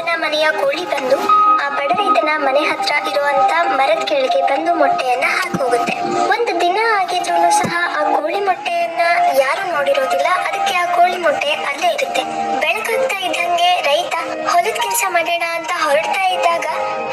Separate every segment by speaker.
Speaker 1: ರೈತನ ಮನೆಯ ಕೋಳಿ ಬಂದು, ಆ ಬಡ ರೈತನ ಮನೆ ಹತ್ರ ಇರುವಂತ ಮರದ ಕೆಳಗೆ ಬಂದು ಮೊಟ್ಟೆಯನ್ನ ಹಾಕೋಗುತ್ತೆ ಒಂದು ದಿನ ಆಗಿದ್ರು ಸಹ ಆ ಕೋಳಿ ಮೊಟ್ಟೆಯನ್ನ ಯಾರು ನೋಡಿರೋದಿಲ್ಲ. ಅದಕ್ಕೆ ಆ ಕೋಳಿ ಮೊಟ್ಟೆ ಅಲ್ಲೇ ಇರುತ್ತೆ. ಬೆಳಕಾಗ್ತಾ ಇದ್ದಂಗೆ ರೈತ ಹೊಲದ ಕೆಲಸ ಮಾಡೋಣ ಅಂತ ಹೊರಡ್ತಾ ಇದ್ದಾಗ,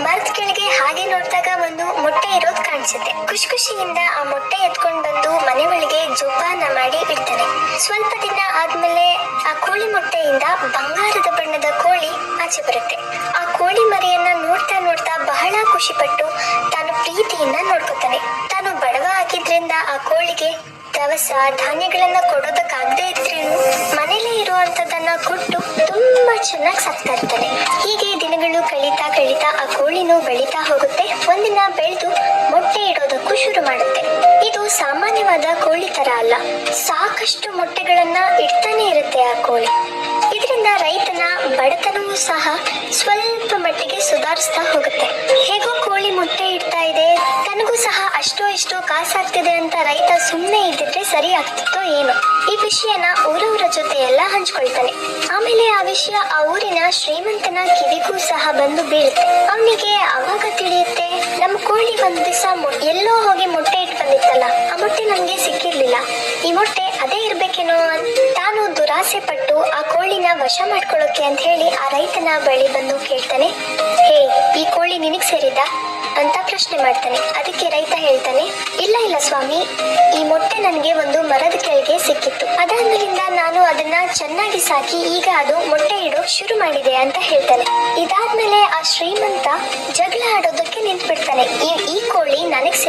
Speaker 1: ಮರದ ಕೆಳಗೆ ಹಾಗೆ ನೋಡಿದಾಗ ಒಂದು ಮೊಟ್ಟೆ ಇರೋದು ಕಾಣಿಸುತ್ತೆ. ಖುಷಿ ಖುಷಿಯಿಂದ ಆ ಮೊಟ್ಟೆ ಎತ್ಕೊಂಡು ಬಂದು ಮನೆ ಒಳಗೆ ಜೋಪಾನ ಮಾಡಿ ಇಡ್ತಾನೆ. ಸ್ವಲ್ಪ ದಿನ ಆದ್ಮೇಲೆ ಆ ಕೋಳಿ ಮೊಟ್ಟೆಯಿಂದ ಬಂಗಾರದ ಬಣ್ಣದ ಕೋಳಿ ಆಚೆ ಬರುತ್ತೆ. ಆ ಕೋಳಿ ಮರಿಯನ್ನ ನೋಡ್ತಾ ನೋಡ್ತಾ ಬಹಳ ಖುಷಿ ಪಟ್ಟು ತಾನು ಪ್ರೀತಿಯಿಂದ ನೋಡ್ಕೊತಾನೆ. ತಾನು ಬಡವ ಆಗಿದ್ರಿಂದ ಆ ಕೋಳಿಗೆ ದವಸ ಧಾನ್ಯಗಳನ್ನ ಕೊಡೋದಕ್ಕಾಗದೇ ಇದ್ರೇನು ಮನೇಲೆ ಇರುವಂತದನ್ನ ಕೊಟ್ಟು ತುಂಬಾ ಚೆನ್ನಾಗಿ ಸಾಕ್ತಾ ಇರ್ತಾನೆ. ಹೀಗೆ ದಿನಗಳು ಕಳೀತಾ ಕಳೀತಾ ಆ ಕೋಳಿನೂ ಬೆಳೀತಾ ಹೋಗುತ್ತೆ. ಒಂದಿನ ಬೆಳೆದು ಮೊಟ್ಟೆ ಇಡೋದಕ್ಕೂ ಶುರು ಮಾಡುತ್ತೆ. ಇದು ಸಾಮಾನ್ಯವಾದ ಕೋಳಿ ತರ ಅಲ್ಲ. ಸಾಕಷ್ಟು ಮೊಟ್ಟೆಗಳನ್ನ ಇಡ್ತಾನೆ ಇರುತ್ತೆ ಆ ಕೋಳಿ. ಇದರಿಂದ ರೈತನ ಸಹ ಸ್ವಲ್ಪ ಮಟ್ಟಿಗೆ ಸುಧಾರಿಸ್ತಾ ಹೋಗುತ್ತೆ. ಹೇಗೋ ಕೋಳಿ ಮೊಟ್ಟೆ ಇಡ್ತಾ ಇದೆ. ತನಗೂ ಸಹ ಅಷ್ಟೋ ಇಷ್ಟೋ ಕಾಸಾಗ್ತಿದೆ ಅಂತ ರೈತ ಸುಮ್ಮನೆ ಇದ್ದಿದ್ರೆ ಸರಿ ಆಗ್ತಿತ್ತೋ ಏನೋ. ಈ ವಿಷಯನ ಊರವರ ಜೊತೆ ಎಲ್ಲ ಹಂಚ್ಕೊಳ್ತಾನೆ. ಆಮೇಲೆ ಆ ವಿಷಯ ಆ ಊರಿನ ಶ್ರೀಮಂತನ ಕಿವಿಗೂ ಸಹ ಬಂದು ಬೀಳುತ್ತೆ. ಅವನಿಗೆ ಅವಾಗ ತಿಳಿಯುತ್ತೆ, ನಮ್ಮ ಕೋಳಿ ಒಂದ್ ದಿವಸ ಎಲ್ಲೋ ಹೋಗಿ ವಶ ಮಾಡ್ಕೊಳ್ಳೋಕೆ ಅಂತ ಹೇಳಿ ಆ ರೈತನ ಬಳಿ ಬಂದು ಕೇಳ್ತಾನೆ, ಹೇ, ಈ ಕೋಳಿ ನಿನಗ್ ಸೇರಿದ ಅಂತ ಪ್ರಶ್ನೆ ಮಾಡ್ತಾನೆ. ಅದಕ್ಕೆ ರೈತ ಹೇಳ್ತಾನೆ, ಇಲ್ಲ ಇಲ್ಲ ಸ್ವಾಮಿ, ಈ ಮೊಟ್ಟೆ ನನಗೆ ಒಂದು ಮರದ ಕೆಳಗೆ ಸಿಕ್ಕಿತ್ತು. ಅದಾದ್ಮೇಲಿಂದ ನಾನು ಅದನ್ನ ಚೆನ್ನಾಗಿ ಸಾಕಿ ಈಗ ಅದು ಮೊಟ್ಟೆ ಇಡೋ ಶುರು ಮಾಡಿದೆ ಅಂತ ಹೇಳ್ತಾನೆ. ಇದಾದ್ಮೇಲೆ ಆ ಶ್ರೀಮಂತ ಜಗಳ ಆಡೋದಕ್ಕೆ ನಿಂತ್ಬಿಡ್ತಾನೆ. ಈ ಕೋಳಿ ನನಗ್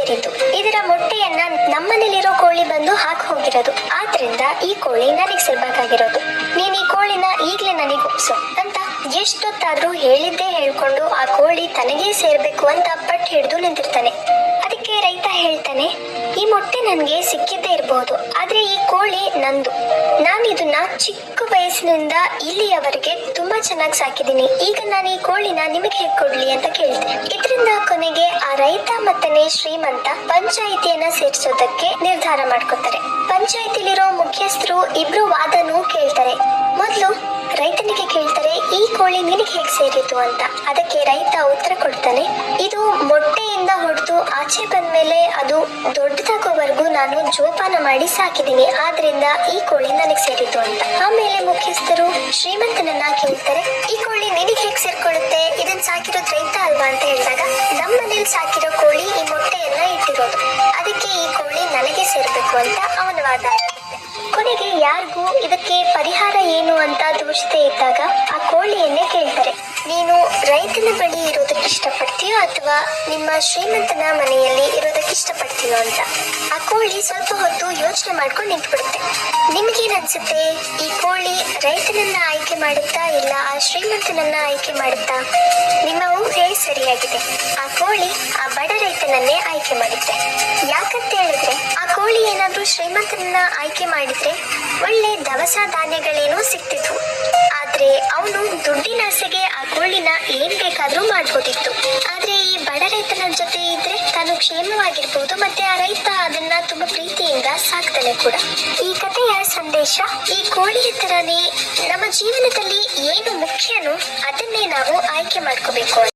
Speaker 1: ಈಗ್ಲೇ ನನಗೆ ಒಪ್ಸು ಅಂತ ಎಷ್ಟೊತ್ತಾದ್ರೂ ಹೇಳಿದ್ದೇ ಹೇಳ್ಕೊಂಡು ಆ ಕೋಳಿ ತನಗೇ ಸೇರ್ಬೇಕು ಅಂತ ಪಟ್ಟು ಹಿಡಿದು ನಿಂತಿರ್ತಾನೆ. ಅದಕ್ಕೆ ರೈತ ಹೇಳ್ತಾನೆ, ಈ ಮೊಟ್ಟೆ ನನಗೆ ಸಿಕ್ಕಿದ್ದೇ ಇರಬಹುದು ಆದ್ರೆ ಈ ಕೋಳಿ ನಂದು. ನಾನು ಇದನ್ನ ಚಿಕ್ಕ ವಯಸ್ಸಿನಿಂದ ಇಲ್ಲಿಯವರೆಗೆ ತುಂಬಾ ಚೆನ್ನಾಗಿ ಸಾಕಿದ್ದೀನಿ. ಈಗ ನಾನು ಈ ಕೋಳಿನ ನಿಮಗೆ ಹೇಗೆ ಕೊಡ್ಲಿ ಅಂತ ಕೇಳಿದೆ ಇದರಿಂದ ಕೊನೆಗೆ ಆ ರೈತ ಮತ್ತನೇ ಶ್ರೀಮಂತ ಪಂಚಾಯಿತಿಯನ್ನ ಸೇರಿಸೋದಕ್ಕೆ ನಿರ್ಧಾರ ಮಾಡ್ಕೊತಾರೆ. ಪಂಚಾಯಿತಿಲಿರೋ ಮುಖ್ಯಸ್ಥರು ಇಬ್ರು ವಾದನೂ ಕೇಳ್ತಾರೆ. ಕೋಳಿ ನಿನಗೆ ಹೇಗೆ ಸೇರಿತು ಅಂತ. ಅದಕ್ಕೆ ರೈತ ಉತ್ತರ ಕೊಡ್ತಾನೆ, ಇದು ಮೊಟ್ಟೆಯಿಂದ ಹೊಡೆದು ಆಚೆ ಬಂದ್ಮೇಲೆ ಅದು ದೊಡ್ಡದಾಗೋವರೆಗೂ ನಾನು ಜೋಪಾನ ಮಾಡಿ ಸಾಕಿದ್ದೀನಿ, ಆದ್ರಿಂದ ಈ ಕೋಳಿ ನನಗೆ ಸೇರಿತು ಅಂತ. ಆಮೇಲೆ ಮುಖ್ಯಸ್ಥರು ಶ್ರೀಮಂತನನ್ನ ಕೇಳ್ತಾರೆ, ಈ ಕೋಳಿ ನಿನಗೆ ಹೇಗೆ ಸೇರ್ಕೊಳ್ಳುತ್ತೆ? ಇದನ್ನ ಸಾಕಿರೋದು ರೈತ ಅಲ್ವಾ? ಅಂತ ಹೇಳಿದಾಗ ನಮ್ಮ ಮನೇಲಿ ಸಾಕಿರೋ ಕೋಳಿ ಈ ಮೊಟ್ಟೆಯನ್ನ ಇಟ್ಟಿರೋದು. ಅದಕ್ಕೆ ಈ ಕೋಳಿ ನನಗೆ ಸೇರ್ಬೇಕು ಅಂತ ಅವನ ವಾದ. ಕೊನೆಗೆ ಯಾರಿಗೂ ಇದಕ್ಕೆ ಪರಿಹಾರ ಏನು ಅಂತ ದೋಷತೆ ಇದ್ದಾಗ ಆ ಕೋಳಿಯನ್ನೇ ಕೇಳ್ತಾರೆ ನೀನು ರೈತನ ಬಳಿ ಇರೋದಕ್ಕೆ ಇಷ್ಟಪಡ್ತೀಯೋ ಅಥವಾ ನಿಮ್ಮ ಶ್ರೀಮಂತನ ಮನೆಯಲ್ಲಿ ಇರೋದಕ್ಕೆ ಇಷ್ಟಪಡ್ತೀಯೋ ಅಂತ? ಆ ಕೋಳಿ ಸ್ವಲ್ಪ ಹೊತ್ತು ಯೋಚನೆ ಮಾಡ್ಕೊಂಡು ನಿಂತ್ಬಿಡುತ್ತೆ. ನಿಮ್ಗೇನ್ ಅನ್ಸುತ್ತೆ ಈ ಕೋಳಿ ರೈತನನ್ನ ಆಯ್ಕೆ ಮಾಡುತ್ತಾ ಇಲ್ಲ ಆ ಶ್ರೀಮಂತನನ್ನ ಆಯ್ಕೆ ಮಾಡುತ್ತಾ? ನಿಮ್ಮ ಊಹೆ ಸರಿಯಾಗಿದೆ. ಆ ಕೋಳಿ ಆ ಬಡ ರೈತನನ್ನೇ ಆಯ್ಕೆ ಮಾಡುತ್ತೆ ಯಾಕಂತ ಹೇಳಿದ್ರೆ, ಆ ಕೋಳಿ ಏನಾದ್ರೂ ಶ್ರೀಮಂತನನ್ನ ಆಯ್ಕೆ ಮಾಡಿದ್ರೆ ಒಳ್ಳೆ ದವಸ ಧಾನ್ಯಗಳೇನೋ ಸಿಕ್ತಿದ್ವು ಆದ್ರೆ ಅವನು ದುಡ್ಡಿನ ಆಸೆಗೆ ಆ ಕೋಳಿನ ಏನ್ ಬೇಕಾದ್ರೂ ಮಾಡ್ಬೋದಿತ್ತು. ಆದ್ರೆ ಈ ಬಡ ರೈತನ ಜೊತೆ ಇದ್ರೆ ತಾನು ಕ್ಷೇಮವಾಗಿರ್ಬೋದು ಮತ್ತೆ ಆ ರೈತ ಅದನ್ನ ತುಂಬಾ ಪ್ರೀತಿಯಿಂದ ಸಾಕ್ತಾನೆ ಕೂಡ. ಈ ಕಥೆಯ ಸಂದೇಶ ಈ ಕೋಳಿಯ ತರನೇ ನಮ್ಮ ಜೀವನದಲ್ಲಿ ಏನು ಮುಖ್ಯನೋ ಅದನ್ನೇ ನಾವು ಆಯ್ಕೆ ಮಾಡ್ಕೋಬೇಕು